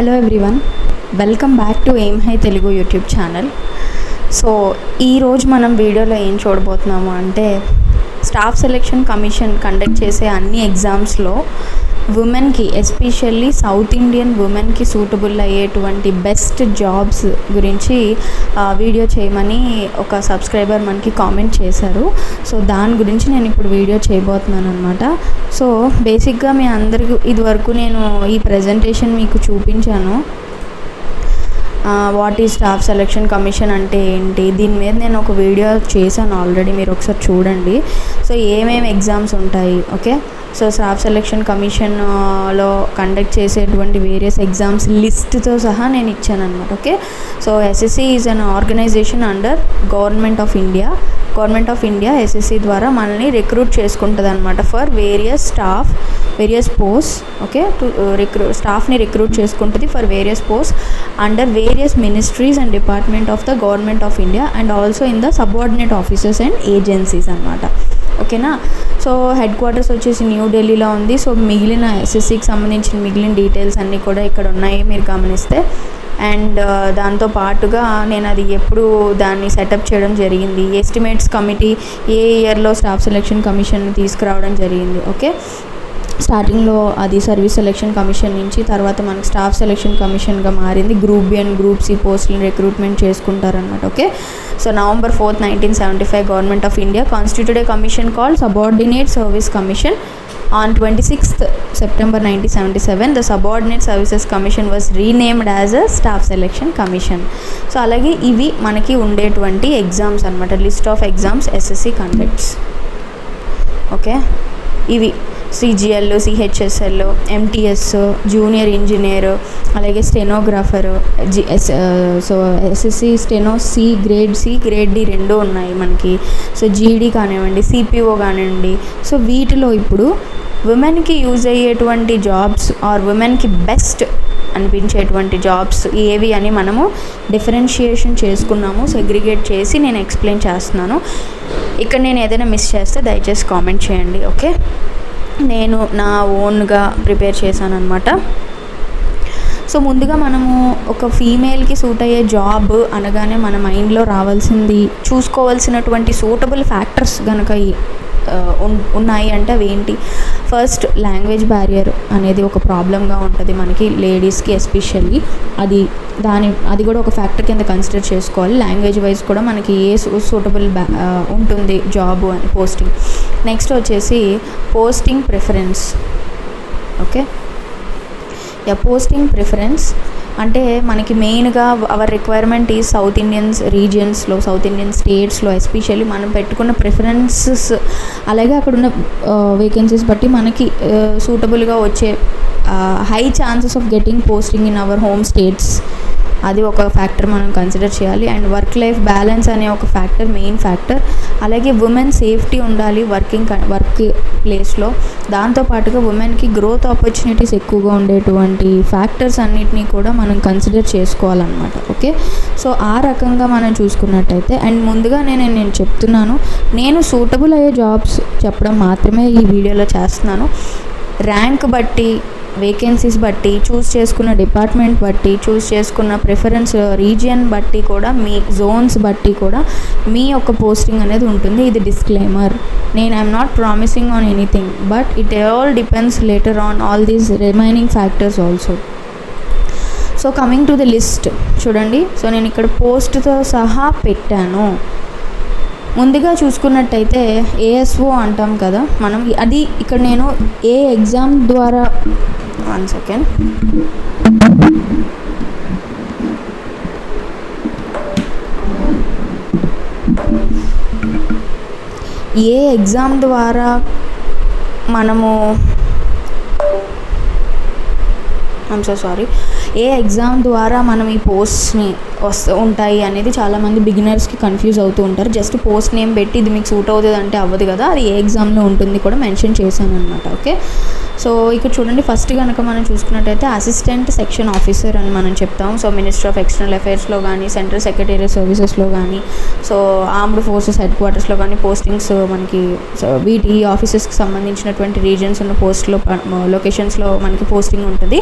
Hello everyone welcome back to aim high Telugu YouTube channel so ఈరోజు మనం వీడియోలో ఏం చూడబోతున్నాము అంటే స్టాఫ్ సెలెక్షన్ కమిషన్ కండక్ట్ చేసే అన్ని ఎగ్జామ్స్లో ఉమెన్కి ఎస్పెషల్లీ సౌత్ ఇండియన్ ఉమెన్కి సూటబుల్ అయ్యేటువంటి బెస్ట్ జాబ్స్ గురించి వీడియో చేయమని ఒక సబ్స్క్రైబర్ మనకి కామెంట్ చేశారు. సో దాని గురించి నేను ఇప్పుడు వీడియో చేయబోతున్నాను అనమాట సో బేసిక్గా మీ అందరికి ఇదివరకు నేను ఈ ప్రజెంటేషన్ మీకు చూపించాను. వాట్ ఈ స్టాఫ్ సెలెక్షన్ కమిషన్ అంటే ఏంటి? దీని మీద నేను ఒక వీడియో చేశాను ఆల్రెడీ మీరు ఒకసారి చూడండి. సో ఏమేమి ఎగ్జామ్స్ ఉంటాయి? ఓకే సో స్టాఫ్ సెలెక్షన్ కమిషన్లో కండక్ట్ చేసేటువంటి వేరియస్ ఎగ్జామ్స్ లిస్ట్తో సహా నేను ఇచ్చాను అనమాట okay so SSC is an organisation under government of India government of India SSC ద్వారా మనల్ని రిక్రూట్ చేసుకుంటుంది అనమాట for various staff various post okay? To recruit స్టాఫ్ని రిక్రూట్ చేసుకుంటుంది for various post under various ministries and department of the government of India and also in the subordinate officers and agencies అనమాట ఓకేనా? So head quarters వచ్చేసి న్యూఢిల్లీలో ఉంది. So మిగిలిన ఎస్ఎస్సికి సంబంధించిన మిగిలిన డీటెయిల్స్ అన్నీ కూడా ఇక్కడ ఉన్నాయి. మీరు గమనిస్తే అండ్ దాంతో పాటుగా నేను అది ఎప్పుడు దాన్ని సెటప్ చేయడం జరిగింది. ఎస్టిమేట్స్ కమిటీ ఏ ఇయర్లో స్టాఫ్ సెలెక్షన్ కమిషన్ తీసుకురావడం జరిగింది. ఓకే? స్టార్టింగ్లో అది సర్వీస్ సెలెక్షన్ కమిషన్ నుంచి తర్వాత మనకి స్టాఫ్ సెలెక్షన్ కమిషన్గా మారింది. Group B and group C పోస్టులను recruitment చేసుకుంటారనమాట okay? So November fourth nineteen seventy five government of India constituted commission call subordinate service commission on twenty sixth September nineteen seventy seven the subordinate services commission was renamed as a staff selection commission so అలాగే ఇవి మనకి ఉండేటువంటి exams అనమాట list of exams SSC conducts okay ఇవి CGL CHSL MTS junior engineer అలాగే stenographer G S so SSC steno C grade C grade D రెండు ఉన్నాయి మనకి. సో జీడీ కానివ్వండి సిపిఓ కానివ్వండి. సో వీటిలో ఇప్పుడు ఉమెన్కి యూజ్ అయ్యేటువంటి జాబ్స్ ఆర్ ఉమెన్కి బెస్ట్ అనిపించేటువంటి జాబ్స్ ఏవి అని మనము డిఫరెన్షియేషన్ చేసుకున్నాము. సెగ్రిగేట్ చేసి నేను ఎక్స్ప్లెయిన్ చేస్తున్నాను. ఇక్కడ నేను ఏదైనా మిస్ చేస్తే దయచేసి కామెంట్ చేయండి ఓకే నేను నా ఓన్గా ప్రిపేర్ చేశాను అనమాట సో ముందుగా మనము ఒక ఫీమేల్కి సూట్ అయ్యే జాబ్ అనగానే మన మైండ్లో రావాల్సింది చూసుకోవాల్సినటువంటి సూటబుల్ ఫ్యాక్టర్స్ కనుక ఉన్నాయి అంటే అవి ఏంటి ఫస్ట్ లాంగ్వేజ్ బ్యారియర్ అనేది ఒక ప్రాబ్లంగా ఉంటుంది మనకి లేడీస్కి ఎస్పెషల్లీ. అది దాని అది కూడా ఒక ఫ్యాక్టర్ కింద కన్సిడర్ చేసుకోవాలి. లాంగ్వేజ్ వైజ్ కూడా మనకి ఏ సూటబుల్ బ్యా ఉంటుంది జాబ్ అని పోస్టింగ్. నెక్స్ట్ వచ్చేసి posting preference okay ya posting preference అంటే మనకి మెయిన్గా అవర్ రిక్వైర్మెంట్ ఈ సౌత్ ఇండియన్స్ రీజియన్స్లో సౌత్ ఇండియన్ స్టేట్స్లో ఎస్పెషల్లీ మనం పెట్టుకున్న ప్రిఫరెన్సెస్ అలాగే అక్కడ ఉన్న వేకెన్సీస్ uh, బట్టి మనకి uh, సూటబుల్గా వచ్చే high chances of getting posting in our home states అది ఒక ఫ్యాక్టర్ మనం కన్సిడర్ చేయాలి. అండ్ వర్క్ లైఫ్ బ్యాలెన్స్ అనే ఒక ఫ్యాక్టర్ మెయిన్ ఫ్యాక్టర్ అలాగే ఉమెన్ సేఫ్టీ ఉండాలి వర్కింగ్ వర్క్ ప్లేస్లో దాంతోపాటుగా ఉమెన్కి గ్రోత్ ఆపర్చునిటీస్ ఎక్కువగా ఉండేటువంటి ఫ్యాక్టర్స్ అన్నిటినీ కూడా మనం కన్సిడర్ చేసుకోవాలన్నమాట. ఓకే సో ఆ రకంగా మనం చూసుకున్నట్టయితే అండ్ ముందుగా నేను నేను చెప్తున్నాను నేను సూటబుల్ అయ్యే జాబ్స్ చెప్పడం మాత్రమే ఈ వీడియోలో చేస్తున్నాను. ర్యాంక్ బట్టి వేకెన్సీస్ బట్టి చూస్ చేసుకున్న డిపార్ట్మెంట్ బట్టి చూస్ చేసుకున్న ప్రిఫరెన్స్ రీజియన్ బట్టి కూడా మీ జోన్స్ బట్టి కూడా మీ యొక్క పోస్టింగ్ అనేది ఉంటుంది. ఇది డిస్క్లైమర్ నేను I'm not promising on anything but it all depends later on all these remaining factors also so coming to the list చూడండి. సో నేను ఇక్కడ పోస్ట్తో సహా పెట్టాను. ముందుగా చూసుకున్నట్టయితే ఏఎస్ఓ అంటాం కదా. మనం అది ఇక్కడ నేను ఏ ఎగ్జామ్ ద్వారా వన్ సెకండ్ ఏ ఎగ్జామ్ ద్వారా మనము ఐమ్ సో సారీ ఏ ఎగ్జామ్ ద్వారా మనం ఈ పోస్ట్ని వస్తూ ఉంటాయి అనేది చాలామంది బిగినర్స్కి కన్ఫ్యూజ్ అవుతూ ఉంటారు. జస్ట్ పోస్ట్ నేమ్ పెట్టి ఇది మీకు సూట్ అవుతుంది అంటే అవ్వదు కదా. అది ఏ ఎగ్జామ్లో ఉంటుంది కూడా మెన్షన్ చేశాను అనమాట ఓకే? సో ఇక్కడ చూడండి ఫస్ట్ కనుక మనం చూసుకున్నట్టయితే అసిస్టెంట్ సెక్షన్ ఆఫీసర్ అని మనం చెప్తాం. సో మినిస్టర్ ఆఫ్ ఎక్స్టర్నల్ అఫైర్స్లో కానీ సెంట్రల్ సెక్రటరీ సర్వీసెస్లో కానీ సో ఆర్మ్డ్ ఫోర్సెస్ హెడ్ క్వార్టర్స్లో కానీ పోస్టింగ్స్ మనకి సో వీటి ఈ ఆఫీసెస్కి సంబంధించినటువంటి రీజన్స్ ఉన్న పోస్ట్లో లొకేషన్స్లో మనకి పోస్టింగ్ ఉంటుంది.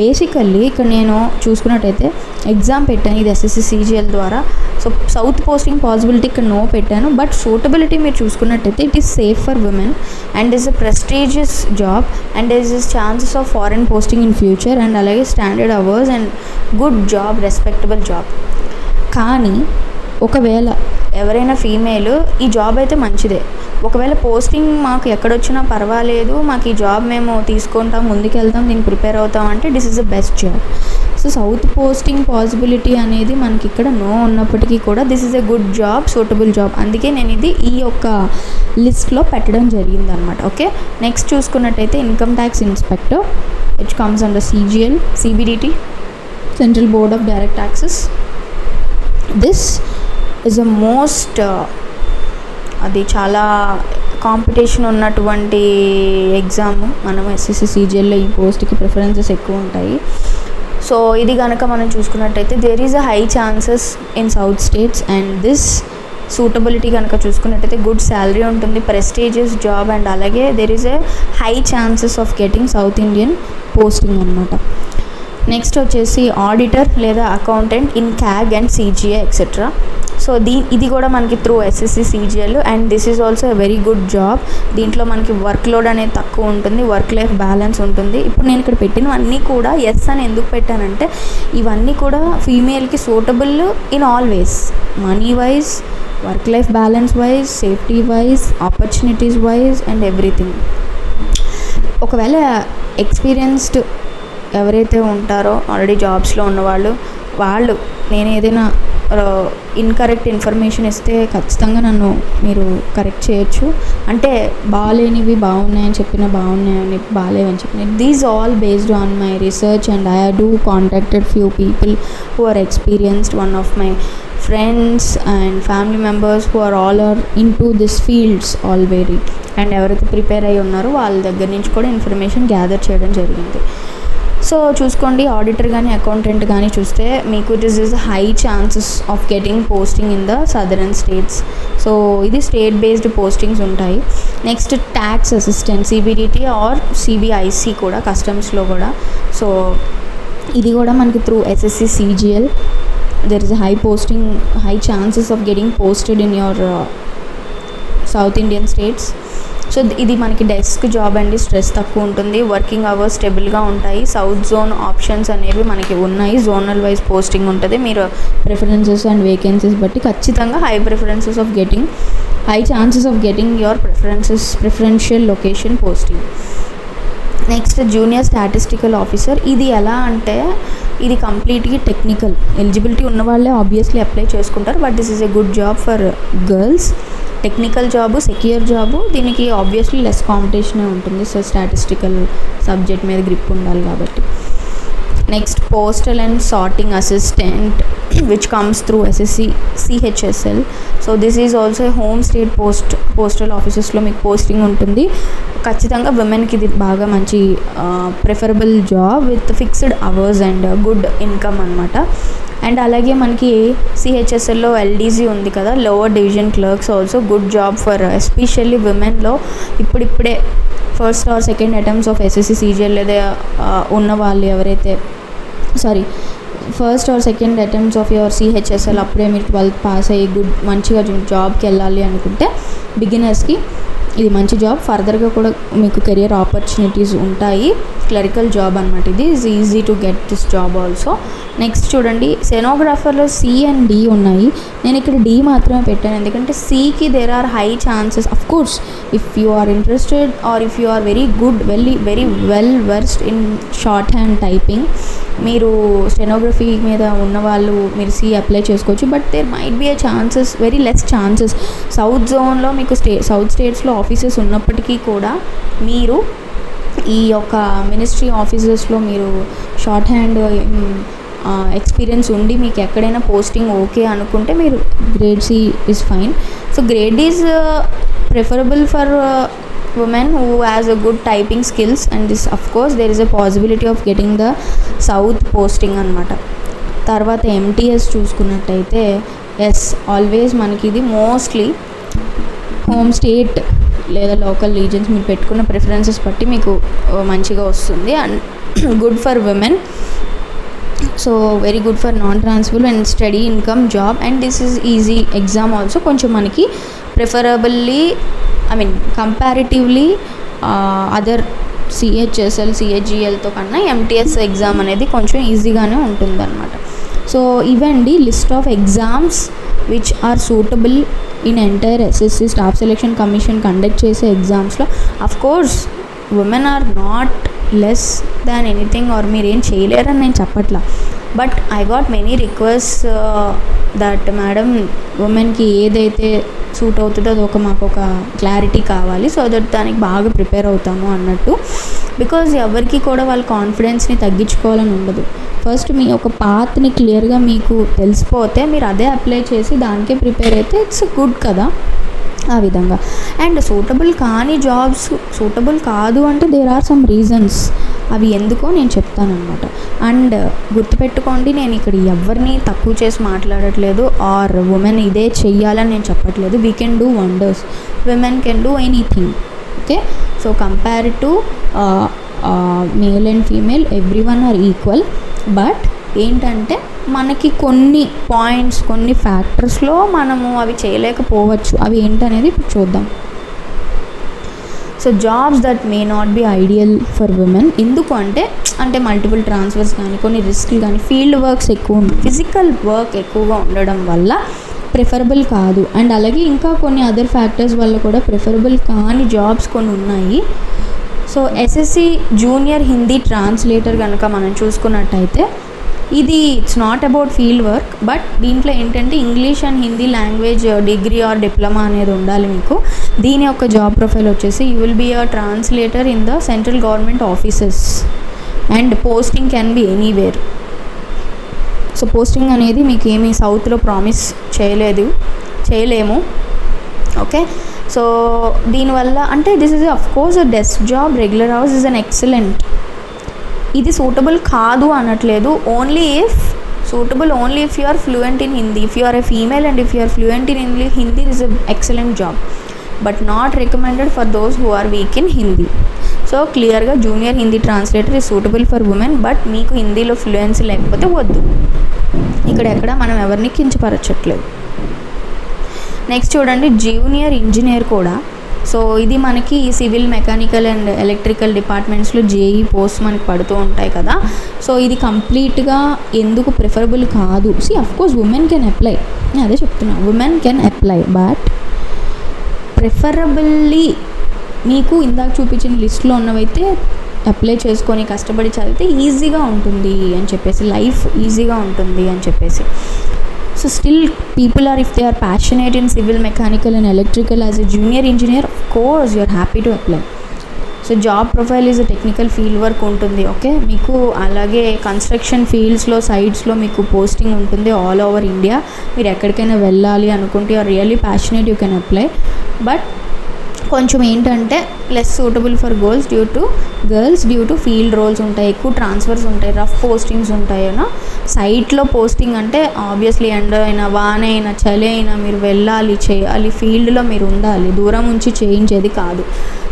బేసికల్లీ ఇక్కడ నేను చూసుకున్నట్టయితే ఎగ్జామ్ పెట్టాను ఇది ఎస్ఎస్సి సీజీఎల్ ద్వారా. సో సౌత్ పోస్టింగ్ పాసిబిలిటీ ఇక్కడ నో పెట్టాను బట్ సూటబిలిటీ మీరు చూసుకున్నట్టయితే it is safe for women and is a prestigious job and is is chances of foreign posting in future and అలాగే standard hours and good job respectable job కానీ ఒకవేళ ఎవరైనా female ఈ job అయితే మంచిదే. ఒకవేళ పోస్టింగ్ మాకు ఎక్కడొచ్చినా పర్వాలేదు మాకు ఈ జాబ్ మేము తీసుకుంటాం ముందుకెళ్తాం దీన్ని ప్రిపేర్ అవుతాం అంటే this is the best job so south posting possibility అనేది మనకి ఇక్కడ నో ఉన్నప్పటికీ కూడా this is a good job suitable job. అందుకే నేను ఇది ఈ యొక్క లిస్ట్లో పెట్టడం జరిగింది అనమాట ఓకే? నెక్స్ట్ చూసుకున్నట్టయితే income tax inspector it comes under CGL CBDT central board of direct taxes this is a most అది చాలా కాంపిటీషన్ ఉన్నటువంటి ఎగ్జామ్. మనం ఎస్ఎస్సి సీజీఎల్లో ఈ పోస్ట్కి ప్రిఫరెన్సెస్ ఎక్కువ ఉంటాయి. సో ఇది కనుక మనం చూసుకున్నట్టయితే there is a high chances in south states and this suitability కనుక చూసుకున్నట్టయితే గుడ్ శాలరీ ఉంటుంది ప్రెస్టీజియస్ జాబ్ అండ్ అలాగే there is a high chances of getting south Indian posting అనమాట నెక్స్ట్ వచ్చేసి ఆడిటర్ లేదా accountant in CAG and CGA etcetera so దీ ఇది కూడా మనకి through SSC CGL and this is also a very good job దీంట్లో మనకి వర్క్ లోడ్ అనేది తక్కువ ఉంటుంది వర్క్ లైఫ్ బ్యాలెన్స్ ఉంటుంది. ఇప్పుడు నేను ఇక్కడ పెట్టినవన్నీ కూడా ఎస్ అని ఎందుకు పెట్టానంటే ఇవన్నీ కూడా ఫీమేల్కి suitable in all ways money wise work life balance wise safety wise opportunities wise and everything ఒకవేళ ఎక్స్పీరియన్స్డ్ ఎవరైతే ఉంటారో ఆల్రెడీ జాబ్స్లో ఉన్నవాళ్ళు వాళ్ళు నేను ఏదైనా ఇన్కరెక్ట్ ఇన్ఫర్మేషన్ ఇస్తే ఖచ్చితంగా నన్ను మీరు కరెక్ట్ చేయొచ్చు. అంటే బాగాలేనివి బాగున్నాయని చెప్పిన బాగున్నాయని బాగాలేవని చెప్పిన. These all based on my research and I do contacted few people who are experienced one of my friends and family members who are all are in to this fields all very and ఎవరైతే prepare అయి ఉన్నారో వాళ్ళ దగ్గర నుంచి కూడా information gather చేయడం జరిగింది. So చూసుకోండి ఆడిటర్ కానీ అకౌంటెంట్ కానీ చూస్తే మీకు this is high chances of getting posting in the southern states so ఇది స్టేట్ బేస్డ్ పోస్టింగ్స్ ఉంటాయి next tax assistant CBDT or CBIC కూడా కస్టమ్స్లో కూడా. సో ఇది కూడా మనకి through SSC CGL there is high posting high chances of getting posted in your south Indian states so ఇది మనకి డెస్క్ జాబ్ అండి. స్ట్రెస్ తక్కువ ఉంటుంది. వర్కింగ్ అవర్స్ స్టెబుల్గా ఉంటాయి. సౌత్ జోన్ ఆప్షన్స్ అనేవి మనకి ఉన్నాయి. జోనల్ వైజ్ పోస్టింగ్ ఉంటుంది. మీరు ప్రిఫరెన్సెస్ అండ్ వేకెన్సీస్ బట్టి ఖచ్చితంగా high preferences of getting high chances of getting your preferences preferential location posting. Next junior statistical officer. ఇది ఎలా అంటే ఇది కంప్లీట్గా టెక్నికల్. ఎలిజిబిలిటీ ఉన్న వాళ్ళే ఆబ్వియస్లీ అప్లై చేసుకుంటారు. But this is a good job for girls. Technical job secure job దీనికి obviously less కాంపిటీషనే ఉంటుంది. సో స్టాటిస్టికల్ సబ్జెక్ట్ మీద గ్రిప్ ఉండాలి కాబట్టి. Next postal and sorting assistant which comes through SSC CHSL so this is also home state post postal ఆఫీసెస్లో మీకు posting ఉంటుంది. ఖచ్చితంగా విమెన్కి ఇది బాగా మంచి preferable job with fixed hours and good income అనమాట అండ్ అలాగే మనకి సిహెచ్ఎస్ఎల్లో ఎల్డీజీ ఉంది కదా lower division clerks also good job for especially విమెన్లో ఇప్పుడిప్పుడే first or second attempts of SSC CGL లేదా ఉన్న వాళ్ళు ఎవరైతే sorry first or second attempts of your CHSL అప్పుడే మీరు ట్వెల్త్ పాస్ అయ్యి గుడ్ మంచిగా జాబ్కి వెళ్ళాలి అనుకుంటే బిగినర్స్కి ఇది మంచి జాబ్. ఫర్దర్గా కూడా మీకు కెరియర్ ఆపర్చునిటీస్ ఉంటాయి. క్లరికల్ జాబ్ అనమాట ఇది. Is easy to get this job also next చూడండి. సెనోగ్రాఫర్లో సి అండ్ డి ఉన్నాయి. నేను ఇక్కడ డి మాత్రమే పెట్టాను. ఎందుకంటే సికి there are high chances of course if you are interested or if you are very good well very well versed in shorthand typing మీరు స్టెనోగ్రఫీ మీద ఉన్న వాళ్ళు మీరు సి అప్లై చేసుకోవచ్చు. But there might be a chances very less chances south జోన్లో మీకు stay south స్టేట్స్లో offices ఉన్నప్పటికీ కూడా మీరు ఈ యొక్క మినిస్ట్రీ ఆఫీసెస్లో మీరు షార్ట్ హ్యాండ్ ఎక్స్పీరియన్స్ ఉండి మీకు ఎక్కడైనా పోస్టింగ్ ఓకే అనుకుంటే మీరు grade C is fine. So grade is preferable for women who has a good typing skills and this of course there is a possibility of getting the south posting అనమాట తర్వాత MTS చూసుకున్నట్టయితే yes always మనకి ఇది mostly home state లేదా local regions మీరు పెట్టుకున్న preferences బట్టి మీకు మంచిగా వస్తుంది. And good for women so very good for non transfer and study income job and this is easy exam also కొంచెం మనకి preferably I mean comparatively other CHSL సిహెచ్జిఎల్తో కన్నా ఎంటీఎస్ ఎగ్జామ్ అనేది కొంచెం ఈజీగానే ఉంటుందన్నమాట. సో ఇవండి list of exams which are suitable in entire SSC staff selection commission conduct చేసే ఎగ్జామ్స్లో of course women are not less than anything or మీరు ఏం చేయలేరని నేను చెప్పట్లా. But I got many request that madam ఉమెన్కి ఏదైతే సూట్ అవుతుందో అది ఒక మాకు ఒక క్లారిటీ కావాలి సో దట్ దానికి బాగా ప్రిపేర్ అవుతాము అన్నట్టు. బికాజ్ ఎవరికి కూడా వాళ్ళ కాన్ఫిడెన్స్ని తగ్గించుకోవాలని ఉండదు. ఫస్ట్ మీ ఒక పాత్ని క్లియర్గా మీకు తెలిసిపోతే మీరు అదే అప్లై చేసి దానికే ప్రిపేర్ అయితే ఇట్స్ గుడ్ కదా ఆ విధంగా. అండ్ సూటబుల్ కాని జాబ్స్ సూటబుల్ కాదు అంటే దేర్ ఆర్ సమ్ రీజన్స్ అవి ఎందుకో నేను చెప్తానమాట అండ్ గుర్తుపెట్టుకోండి నేను ఇక్కడ ఎవరిని తక్కువ చేసి మాట్లాడట్లేదు ఆర్ ఉమెన్ ఇదే చెయ్యాలని నేను చెప్పట్లేదు. We can do wonders women can do anything okay so compare to male and female everyone are equal but ఏంటంటే మనకి కొన్ని పాయింట్స్ కొన్ని ఫ్యాక్టర్స్లో మనము అవి చేయలేకపోవచ్చు. అవి ఏంటనేది ఇప్పుడు చూద్దాం. So jobs that may not be ideal for women ఎందుకు అంటే అంటే మల్టిపుల్ ట్రాన్స్ఫర్స్ కానీ కొన్ని రిస్క్లు కానీ ఫీల్డ్ వర్క్స్ ఎక్కువ ఫిజికల్ వర్క్ ఎక్కువగా ఉండడం వల్ల ప్రిఫరబుల్ కాదు. అండ్ అలాగే ఇంకా కొన్ని అదర్ ఫ్యాక్టర్స్ వల్ల కూడా ప్రిఫరబుల్ కాని జాబ్స్ కొన్ని ఉన్నాయి. So SSC junior Hindi translator కనుక మనం చూసుకున్నట్టయితే ఇది it's not about field work but దీంట్లో ఏంటంటే English and Hindi language degree or diploma అనేది ఉండాలి మీకు. దీని యొక్క జాబ్ ప్రొఫైల్ వచ్చేసి you will be a translator in the central government offices and posting can be anywhere so posting అనేది మీకు ఏమీ సౌత్లో ప్రామిస్ చేయలేదు. చేయలేము. ఓకే సో దీనివల్ల అంటే this is of course a desk job regular hours is an excellent ఇది suitable కాదు అనట్లేదు. Only if suitable only if you are fluent in Hindi if you are a female and if you are fluent in English Hindi is a excellent job but not recommended for those who are weak in Hindi so క్లియర్గా junior Hindi translator is suitable for women but మీకు హిందీలో fluency లేకపోతే వద్దు. ఇక్కడ ఎక్కడ మనం ఎవరిని కించపరచట్లేదు. నెక్స్ట్ చూడండి జూనియర్ ఇంజనీర్ కూడా. సో ఇది మనకి సివిల్ మెకానికల్ అండ్ ఎలక్ట్రికల్ డిపార్ట్మెంట్స్లో జేఈ పోస్ట్ మనకి పడుతూ ఉంటాయి కదా. సో ఇది కంప్లీట్గా ఎందుకు ప్రిఫరబుల్ కాదు. See course women can apply నేను అదే చెప్తున్నా women can apply but preferably మీకు ఇందాక చూపించిన లిస్ట్లో ఉన్నవైతే అప్లై చేసుకొని కష్టపడి చదివితే ఈజీగా ఉంటుంది అని చెప్పేసి లైఫ్ ఈజీగా ఉంటుంది అని చెప్పేసి. So still people are if they are passionate in civil mechanical and electrical as a junior engineer of course you're happy to apply so job profile is a technical field work ఉంటుంది okay మీకు అలాగే construction ఫీల్డ్స్లో సైట్స్లో మీకు posting ఉంటుంది all over India మీరు ఎక్కడికైనా వెళ్ళాలి అనుకుంటే or really passionate you can apply but కొంచెం ఏంటంటే less suitable for girls due to girls due to field roles ఉంటాయి ఎక్కువ ట్రాన్స్ఫర్స్ ఉంటాయి రఫ్ పోస్టింగ్స్ ఉంటాయి అన్న సైట్లో పోస్టింగ్ అంటే ఆబ్వియస్లీ ఎండ అయినా వాన అయినా చలి అయినా మీరు వెళ్ళాలి చేయాలి ఫీల్డ్లో మీరు ఉండాలి దూరం ఉంచి చేయించేది కాదు.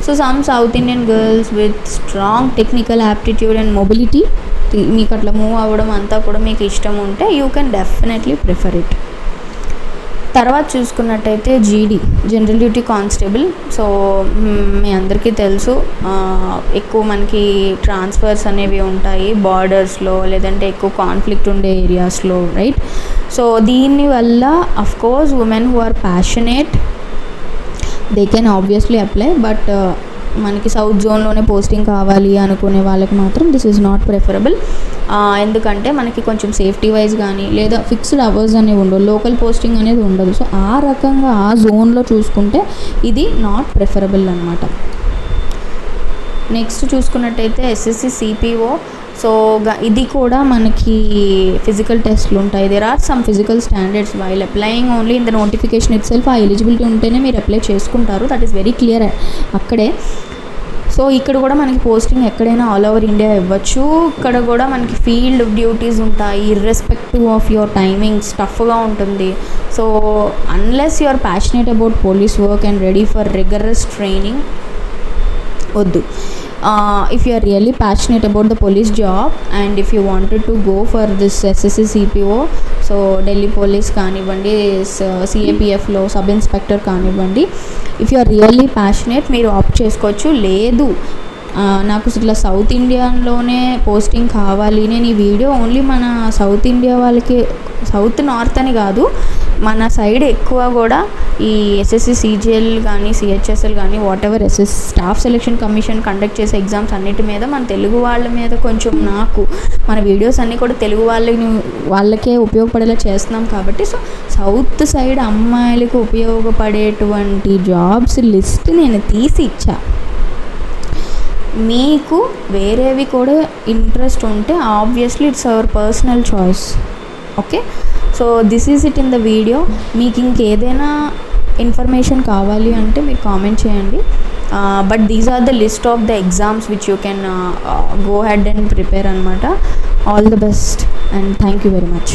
So some south Indian girls with strong technical aptitude and mobility మీకు అట్లా మూవ్ అవ్వడం అంతా కూడా మీకు ఇష్టం ఉంటే you can definitely prefer it తర్వాత చూసుకున్నట్టయితే GD general duty constable so మీ అందరికీ తెలుసు ఎక్కువ మనకి ట్రాన్స్ఫర్స్ అనేవి ఉంటాయి బార్డర్స్లో లేదంటే ఎక్కువ కాన్ఫ్లిక్ట్ ఉండే ఏరియాస్లో రైట్ సో దీని వల్ల course women who are passionate they can obviously apply but మనకి సౌత్ జోన్లోనే పోస్టింగ్ కావాలి అనుకునే వాళ్ళకి మాత్రం దిస్ ఈజ్ నాట్ ప్రిఫరబుల్ ఎందుకంటే మనకి కొంచెం సేఫ్టీ వైజ్ కానీ లేదా ఫిక్స్డ్ అవర్స్ అనేవి ఉండవు. లోకల్ పోస్టింగ్ అనేది ఉండదు. సో ఆ రకంగా ఆ జోన్లో చూసుకుంటే ఇది నాట్ ప్రిఫరబుల్ అనమాట నెక్స్ట్ చూసుకున్నట్టయితే ఎస్ఎస్సి సిపిఓ. సో ఇది కూడా మనకి ఫిజికల్ టెస్ట్లు ఉంటాయి. There are some physical standards while applying only in the notification itself ఆ ఎలిజిబిలిటీ ఉంటేనే మీరు అప్లై చేసుకుంటారు. దట్ ఈస్ వెరీ క్లియర్ అక్కడే సో ఇక్కడ కూడా మనకి పోస్టింగ్ ఎక్కడైనా ఆల్ ఓవర్ ఇండియా ఇవ్వచ్చు. ఇక్కడ కూడా మనకి ఫీల్డ్ డ్యూటీస్ ఉంటాయి. ఇర్రెస్పెక్టివ్ ఆఫ్ యువర్ టైమింగ్స్ టఫ్గా ఉంటుంది. So unless you are passionate about police work and ready for rigorous training వద్దు. If you are really passionate about the police job and if you wanted to go for this SSC CPO so Delhi police కానివ్వండి సిఏపిఎఫ్లో sub inspector కానివ్వండి if you are really passionate మీరు opt చేసుకోవచ్చు. లేదు నాకు ఇట్లా south ఇండియాలోనే posting కావాలి. నేను ఈ వీడియో ఓన్లీ మన సౌత్ ఇండియా వాళ్ళకి సౌత్ నార్త్ అని కాదు మన సైడ్ ఎక్కువ కూడా ఈ ఎస్ఎస్సి సీజీఎల్ కానీ సిహెచ్ఎస్ఎల్ కానీ whatever SS staff selection commission conduct చేసే ఎగ్జామ్స్ అన్నిటి మీద మన తెలుగు వాళ్ళ మీద కొంచెం నాకు మన వీడియోస్ అన్నీ కూడా తెలుగు వాళ్ళని వాళ్ళకే ఉపయోగపడేలా చేస్తున్నాం కాబట్టి సో సౌత్ సైడ్ అమ్మాయిలకు ఉపయోగపడేటువంటి జాబ్స్ లిస్ట్ నేను తీసి ఇచ్చా. మీకు వేరేవి కూడా ఇంట్రెస్ట్ ఉంటే obviously it's our personal choice okay so this is it in the video మీకు ఇంకేదైనా ఇన్ఫర్మేషన్ కావాలి అంటే మీరు కామెంట్ చేయండి. But these are the list of the exams which you can go ahead and prepare అనమాట all the best and thank you very much